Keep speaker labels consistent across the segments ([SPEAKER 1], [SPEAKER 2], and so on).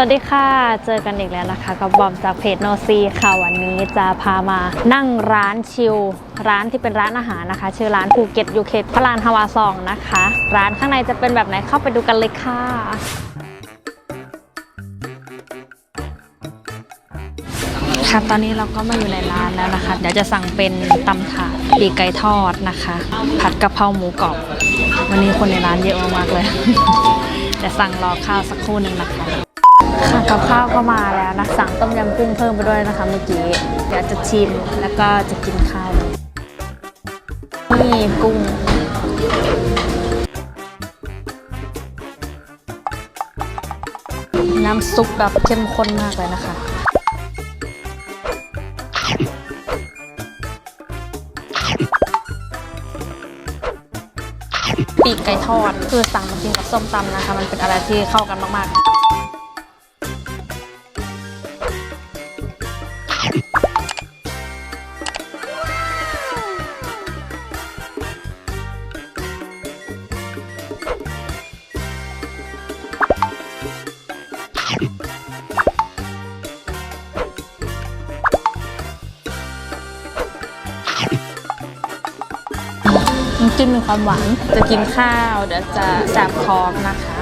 [SPEAKER 1] สวัสดีค่ะ เจอกันอีกแล้วนะคะ กับบอมจากเพจโนซีค่ะ วันนี้จะพามานั่งร้านชิลร้านที่เป็นร้านอาหารนะคะ ชื่อร้านภูเก็ตยูเคทพระลานฮาวาซองนะคะ ร้านข้างในจะเป็นแบบไหนเข้าไปดูกันเลยค่ะค่ะตอนนี้เราก็มาอยู่ในร้านแล้วนะคะ เดี๋ยวจะสั่งเป็นตำถาดปีกไก่ทอดนะคะ ผัดกะเพราหมูกรอบ วันนี้คนในร้านเยอะมากๆเลยเดี๋ยวสั่งรอข้าวสักครู่หนึ่งนะคะ ค่ะกับข้าวก็มาแล้วนะสั่งต้มยำกุ้งเพิ่มไปด้วยนะคะ เมื่อกี้เดี๋ยวจะชิมแล้วก็จะกินข้าวนี่กุ้งน้ำซุปแบบเข้มข้นมากเลยนะคะ ปีกไก่ทอดคือสั่งมากินกับส้มตำนะคะ มันเป็นอะไรที่เข้ากันมากๆ จิ้มมีความหวาน จะกินข้าว เดี๋ยวจะแสบคอนะคะ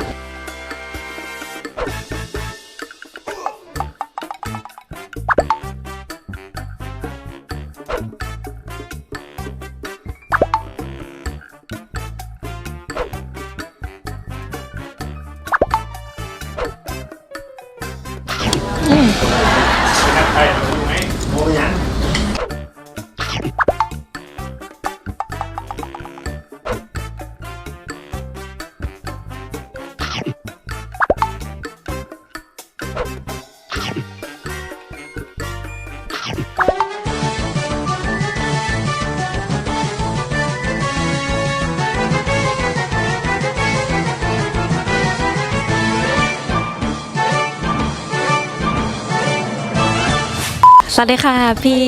[SPEAKER 1] สวัสดีค่ะพี่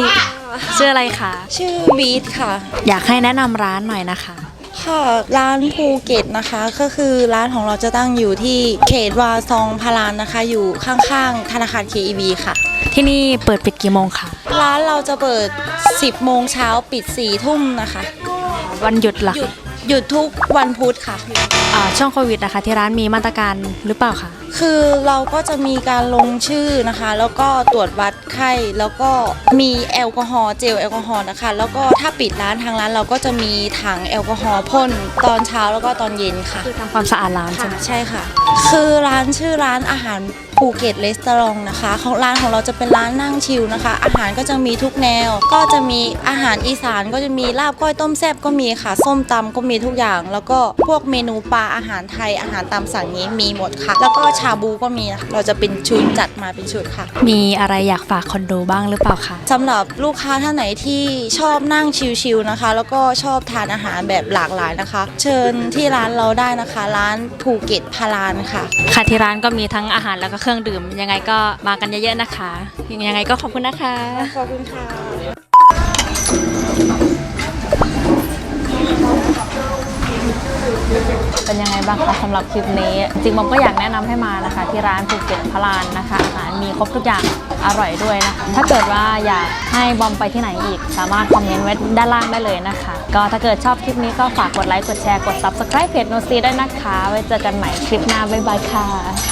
[SPEAKER 1] ชื่ออะไรคะ
[SPEAKER 2] ชื่อบีทค่ะ
[SPEAKER 1] อยากให้แนะนำร้านหน่อยนะคะ
[SPEAKER 2] ค่ะร้านภูเก็ตนะคะ ก็คือร้านของเราจะตั้งอยู่ที่เขตวาซองพารานนะคะ อยู่ข้างๆธนาคาร KEB ค่ะ
[SPEAKER 1] ที่นี่เปิดปิดกี่โมงคะ
[SPEAKER 2] ร้านเราจะเปิด 10 โมงเช้าปิด 4 ทุ่มนะคะ
[SPEAKER 1] วันหยุดเหรอ
[SPEAKER 2] หยุด หยุดทุกวันพุธค่ะ
[SPEAKER 1] อ่าช่วงโควิดนะคะ ที่ร้านมีมาตรการหรือเปล่าคะ
[SPEAKER 2] คือเราก็จะมีการลงชื่อนะคะ แล้วก็ตรวจวัดไข้แล้วก็มีแอลกอฮอล์เจลแอลกอฮอล์นะคะ แล้วก็ถ้าปิดร้านทางร้านเราก็จะมีถังแอลกอฮอล์พ่นตอนเช้าแล้วก็ตอนเย็นค่ะ
[SPEAKER 1] คือทำความสะอาดร้านใช่
[SPEAKER 2] ค่ะ
[SPEAKER 1] ไหม
[SPEAKER 2] ใช่ค่ะ คือร้านชื่อร้านอาหาร ภูเก็ตรีสตอรองนะคะของร้านของเราจะเป็นร้านนั่งชิลนะคะ อาหารก็จะมีทุกแนว ก็จะมีอาหารอีสานก็จะมีลาบก้อยต้มแซ่บก็มีค่ะ ส้มตำก็มีทุกอย่าง แล้วก็พวกเมนูปลาอาหารไทยอาหารตามสั่งนี้มีหมดค่ะ แล้วก็ชาบูก็มีนะคะเราจะเป็นชุดจัดมาเป็นชุดค่ะ
[SPEAKER 1] มีอะไรอยากฝากคอนโดบ้างหรือเปล่าคะ
[SPEAKER 2] สำหรับลูกค้าท่านไหนที่ชอบนั่งชิลๆนะคะ แล้วก็ชอบทานอาหารแบบหลากหลายนะคะ เชิญที่ร้านเราได้นะคะ ร้านภูเก็ตพารานค่ะ
[SPEAKER 1] ค่ะที่ร้านก็มีทั้งอาหารแล้วก็เครื่องดื่ม ยังไงก็มากันเยอะๆนะคะ ยังไงก็ขอบคุณนะคะ
[SPEAKER 2] ขอบคุณค่ะ
[SPEAKER 1] เป็นยังไงบ้างคะสำหรับคลิปนี้ จริงๆบอมก็อยากแนะนำให้มานะคะ ที่ร้านภูเก็ตพลานนะคะอาหารมีครบทุกอย่างอร่อยด้วยนะคะ ถ้าเกิดว่าอยากให้บอมไปที่ไหนอีก สามารถคอมเมนต์ไว้ด้านล่างได้เลยนะคะ ก็ถ้าเกิดชอบคลิปนี้ก็ฝากกดไลค์กดแชร์กด subscribe เพจโนซีได้วยนะคะ ไว้เจอกันใหม่คลิปหน้าบ๊ายบายค่ะ